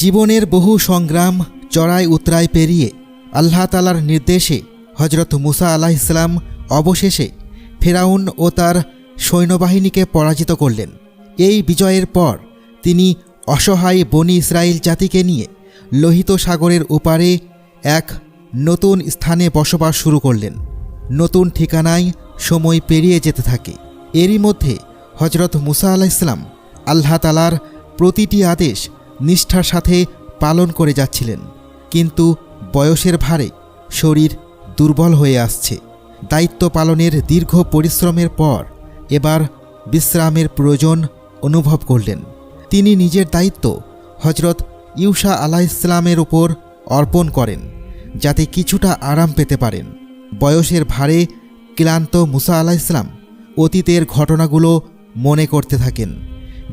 জীবনের বহু সংগ্রাম চড়াই উতরাই পেরিয়ে আল্লাহ তালার নির্দেশে হজরত মুসা আলাহ ইসলাম অবশেষে ফেরাউন ও তার সৈন্যবাহিনীকে পরাজিত করলেন। এই বিজয়ের পর তিনি অসহায় বনি ইসরায়েল জাতিকে নিয়ে লোহিত সাগরের ওপারে এক নতুন স্থানে বসবাস শুরু করলেন। নতুন ঠিকানায় সময় পেরিয়ে যেতে থাকে। এরই মধ্যে হজরত মুসা আলাহ ইসলাম আল্লাহ তালার প্রতিটি আদেশ নিষ্ঠার সাথে পালন করে যাচ্ছিলেন। কিন্তু বয়সের ভারে শরীর দুর্বল হয়ে আসছে। দায়িত্ব পালনের দীর্ঘ পরিশ্রমের পর এবার বিশ্রামের প্রয়োজন অনুভব করলেন। তিনি নিজের দায়িত্ব হজরত ইউসা আলাহ ইসলামের ওপর অর্পণ করেন, যাতে কিছুটা আরাম পেতে পারেন। বয়সের ভারে ক্লান্ত মুসা আলাহ ইসলাম অতীতের ঘটনাগুলো মনে করতে থাকেন।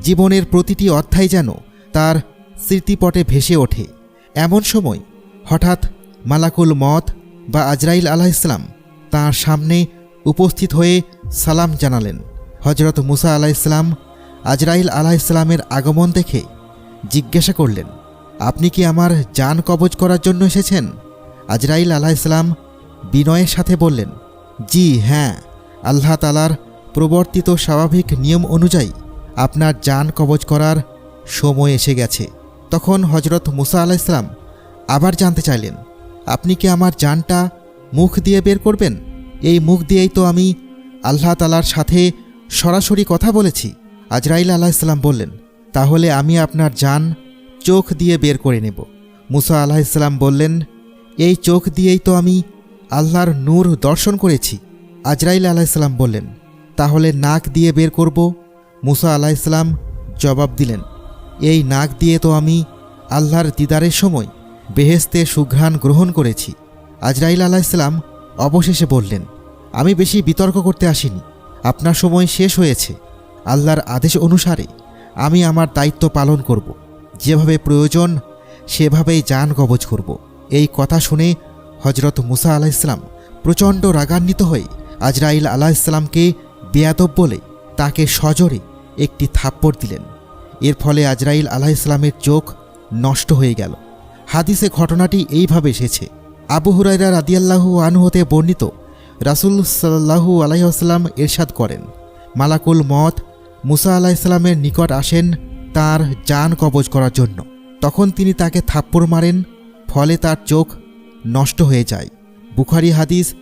জীবনের প্রতিটি অধ্যায় যেন তার স্মৃতিপটে ভেসে ওঠে। এমন সময় হঠাৎ মালাকুল মত বা আজরাইল আলাহ ইসলাম তাঁর সামনে উপস্থিত হয়ে সালাম জানালেন। হজরত মুসা আলাহ ইসলাম আজরাইল আলাহ ইসলামের আগমন দেখে জিজ্ঞাসা করলেন, আপনি কি আমার যান কবজ করার জন্য এসেছেন? আজরাইল আলাহ ইসলাম বিনয়ের সাথে বললেন, জি হ্যাঁ। আল্লাহ তালার প্রবর্তিত স্বাভাবিক নিয়ম অনুযায়ী আপনার যান কবজ করার সময় এসে গেছে। তখন হজরত মুসা আলাহ ইসলাম আবার জানতে চাইলেন, আপনি কি আমার জানটা মুখ দিয়ে বের করবেন? এই মুখ দিয়েই তো আমি আল্লাহ তালার সাথে সরাসরি কথা বলেছি। আজরাইল আলাহ ইসলাম বললেন, তাহলে আমি আপনার যান চোখ দিয়ে বের করে নেব। মুসা আলাহ ইসলাম বললেন, এই চোখ দিয়েই তো আমি আল্লাহর নূর দর্শন করেছি। আজরাইল আলাহ ইসলাম বললেন, তাহলে নাক দিয়ে বের করব? মুসা আলাহ ইসলাম জবাব দিলেন এই নাক দিয়ে তো আমি আল্লাহর দিদারের সময় বেহেস্তে সুঘ্রাণ গ্রহণ করেছি। আজরাইল আলাহ ইসলাম অবশেষে বললেন, আমি বেশি বিতর্ক করতে আসিনি। আপনার সময় শেষ হয়েছে। আল্লাহর আদেশ অনুসারে আমি আমার দায়িত্ব পালন করব। যেভাবে প্রয়োজন, সেভাবেই যান কবজ করব। এই কথা শুনে হজরত মুসা আলাহ ইসলাম প্রচণ্ড রাগান্বিত হয়ে আজরাইল আলাহ ইসলামকে বেয়াদব বলে তাকে সজোরে একটি থাপ্পড় দিলেন। এর ফলে আজরাইল আলাহ ইসলামের চোখ নষ্ট হয়ে গেল। হাদিসে ঘটনাটি এইভাবে এসেছে। আবু হুরাইরা রাদিয়াল্লাহু আনহু হতে বর্ণিত, রাসুল সাল্লাহু আলাইসাল্লাম এরশাদ করেন, মালাকুল মত মুসা আলাহ ইসলামের নিকট আসেন তার যান কবজ করার জন্য। তখন তিনি তাকে থাপ্পড় মারেন, ফলে তার চোখ নষ্ট হয়ে যায়। বুখারি হাদিস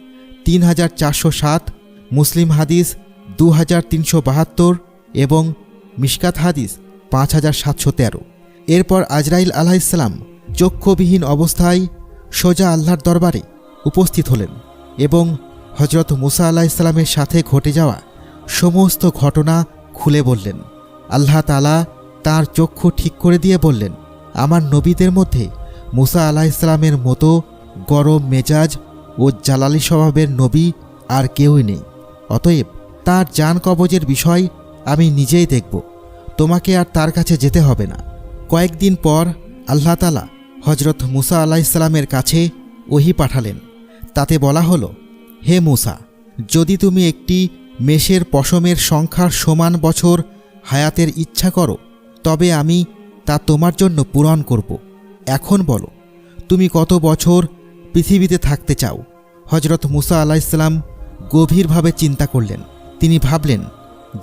তিন হাজার চারশো সাত, মুসলিম হাদিস দু হাজার তিনশো বাহাত্তর এবং মিশকাত হাদিস পাঁচ হাজার সাতশো তেরো। এরপর আজরাইল আলাহ ইসলাম চক্ষুবিহীন অবস্থায় সোজা আল্লাহর দরবারে উপস্থিত হলেন এবং হজরত মুসা আলাহ ইসলামের সাথে ঘটে যাওয়া সমস্ত ঘটনা খুলে বললেন। আল্লাহ তালা তার চক্ষু ঠিক করে দিয়ে বললেন, আমার নবীদের মধ্যে মুসা আলাহ ইসলামের মতো গরম মেজাজ ও জালালি স্বভাবের নবী আর কেউই নেই। অতএব তার যান কবজের বিষয় আমি নিজেই দেখব। তোমাকে আর তার কাছে যেতে হবে না। কয়েকদিন পর আল্লাহ তালা হজরত মুসা আলাহ ইসলামের কাছে ওহি পাঠালেন। তাতে বলা হলো, হে মুসা, যদি তুমি একটি মেষের পশমের সংখ্যার সমান বছর হায়াতের ইচ্ছা করো, তবে আমি তা তোমার জন্য পূরণ করব। এখন বলো, তুমি কত বছর পৃথিবীতে থাকতে চাও? হজরত মুসা আলাহ ইসলাম গভীরভাবে চিন্তা করলেন। তিনি ভাবলেন,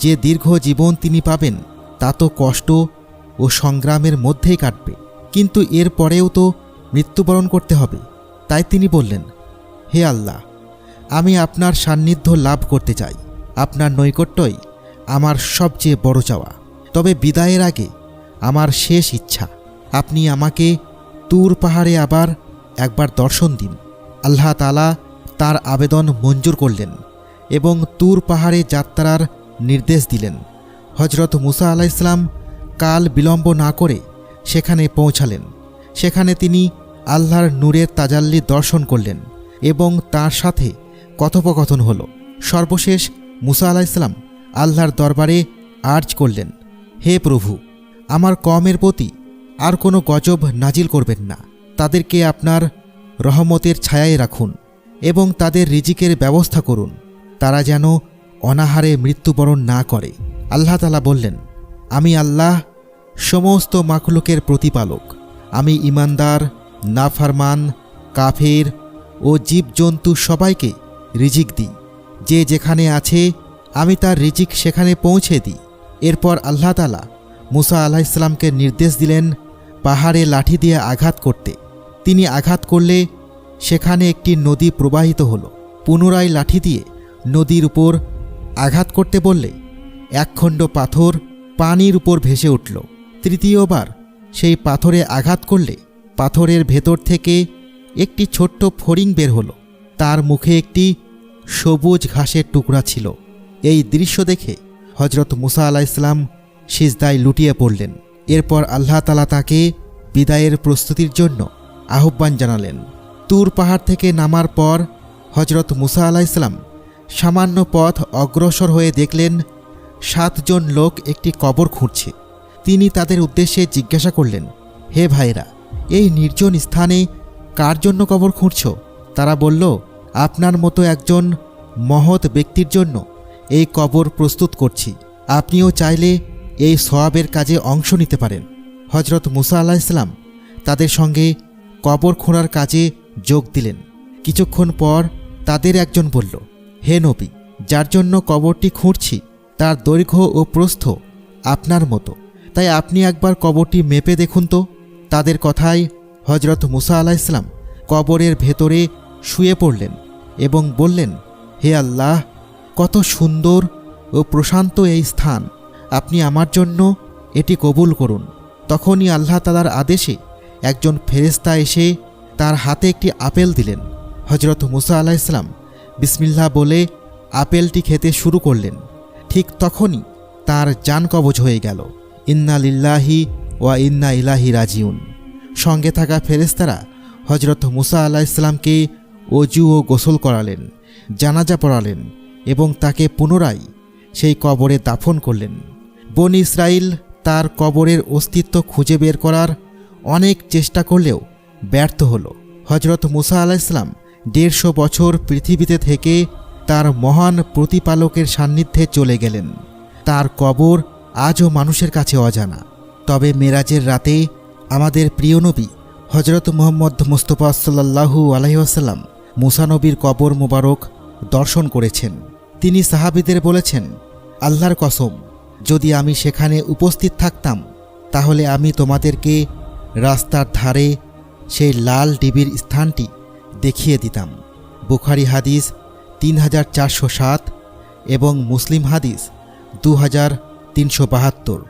যে দীর্ঘ জীবন তিনি পাবেন তা তো কষ্ট ও সংগ্রামের মধ্যেই কাটবে। কিন্তু এর পরেও তো মৃত্যুবরণ করতে হবে। তাই তিনি বললেন, হে আল্লাহ, আমি আপনার সান্নিধ্য লাভ করতে চাই। আপনার নৈকট্যই আমার সবচেয়ে বড় চাওয়া। তবে বিদায়ের আগে আমার শেষ ইচ্ছা, আপনি আমাকে তুর পাহাড়ে আবার একবার দর্শন দিন। আল্লাহ তালা তার আবেদন মঞ্জুর করলেন এবং তুর পাহাড়ে যাত্রার নির্দেশ দিলেন। হজরত মুসা আলাহ ইসলাম কাল বিলম্ব না করে সেখানে পৌঁছালেন। সেখানে তিনি আল্লাহর নূরের তাজাল্লি দর্শন করলেন এবং তার সাথে কথোপকথন হল। সর্বশেষ মুসা আলাহ ইসলাম আল্লাহর দরবারে আর্জ করলেন, হে প্রভু, আমার কমের প্রতি আর কোনো গজব নাজিল করবেন না। তাদেরকে আপনার রহমতের ছায়ায় রাখুন এবং তাদের রিজিকের ব্যবস্থা করুন। তারা যেন অনাহারে মৃত্যুবরণ না করে। আল্লাহ তালা বললেন, আমি আল্লাহ, সমস্ত মাখলুকের প্রতিপালক। আমি ইমানদার, নাফারমান, কাফের ও জীবজন্তু সবাইকে রিজিক দিই। যে যেখানে আছে, আমি তার রিজিক সেখানে পৌঁছে দিই। এরপর আল্লাহ তালা মুসা আলাহ ইসলামকে নির্দেশ দিলেন পাহাড়ে লাঠি দিয়ে আঘাত করতে। তিনি আঘাত করলে সেখানে একটি নদী প্রবাহিত হলো। পুনরায় লাঠি দিয়ে নদীর উপর আঘাত করতে বললে একখণ্ড পাথর পানির উপর ভেসে উঠল। তৃতীয়বার সেই পাথরে আঘাত করলে পাথরের ভেতর থেকে একটি ছোট্ট ফড়িং বের হলো। তার মুখে একটি সবুজ ঘাসের টুকরা ছিল। এই দৃশ্য দেখে হজরত মুসা আলাহ ইসলাম সিজদায় লুটিয়ে পড়লেন। এরপর আল্লাহ তালা তাকে বিদায়ের প্রস্তুতির জন্য আহ্বান জানালেন। তুর পাহাড় থেকে নামার পর হজরত মুসা আলাহ ইসলাম সামান্য পথ অগ্রসর হয়ে দেখলেন সাতজন লোক একটি কবর খুঁড়ছে। তিনি তাদের উদ্দেশ্যে জিজ্ঞাসা করলেন, হে ভাইরা এই নির্জন স্থানে কার জন্য কবর খুঁড়ছ? তারা বলল, আপনার মতো একজন মহৎ ব্যক্তির জন্য এই কবর প্রস্তুত করছি। আপনিও চাইলে এই সোয়াবের কাজে অংশ নিতে পারেন। হজরত মুসা আল্লাহ ইসলাম তাদের সঙ্গে কবর খোঁড়ার কাজে যোগ দিলেন। কিছুক্ষণ পর তাদের একজন বলল, হে নবী, যার জন্য কবরটি খুঁড়ছি তার দৈর্ঘ্য ও প্রস্থ আপনার মতো। তাই আপনি একবার কবরটি মেপে দেখুন তো। তাদের কথায় হজরত মুসা আলাহ ইসলাম কবরের ভেতরে শুয়ে পড়লেন এবং বললেন, হে আল্লাহ, কত সুন্দর ও প্রশান্ত এই স্থান। আপনি আমার জন্য এটি কবুল করুন। তখনই আল্লাহ তালার আদেশে একজন ফেরেস্তা এসে তার হাতে একটি আপেল দিলেন। হজরত মুসা আলাহ ইসলাম বিসমিল্লাহ বলে আপেলটি খেতে শুরু করলেন। ঠিক তখনই তার যান কবজ হয়ে গেল। ইন্না লিল্লাহি ওয়া ইন্না ইলাহি রাজিউন। সঙ্গে থাকা ফেরেস্তারা হজরত মুসা আলাহ ইসলামকে অজু ও গোসল করালেন, জানাজা পড়ালেন এবং তাকে পুনরায় সেই কবরে দাফন করলেন। বন ইসরাইল তার কবরের অস্তিত্ব খুঁজে বের করার অনেক চেষ্টা করলেও ব্যর্থ হল। হজরত মুসা আলাহ ইসলাম দেড়শো বছর পৃথিবীতে থেকে তার মহান প্রতিপালকের সান্নিধ্যে চলে গেলেন। তার কবর আজও মানুষের কাছে অজানা। তবে মেরাজের রাতে আমাদের প্রিয় নবী হজরত মোহাম্মদ মুস্তফা সাল্লাহু আলহিহাসাল্লাম মুসানবীর কবর মোবারক দর্শন করেছেন। তিনি সাহাবিদের বলেছেন, আল্লাহর কসম, যদি আমি সেখানে উপস্থিত থাকতাম, তাহলে আমি তোমাদেরকে রাস্তার ধারে সেই লাল ডিবির স্থানটি দেখিয়ে দিতাম। বুখারি হাদিস তিন হাজার চারশো সাত এবং মুসলিম হাদিস দু হাজার তিনশো বাহাত্তর।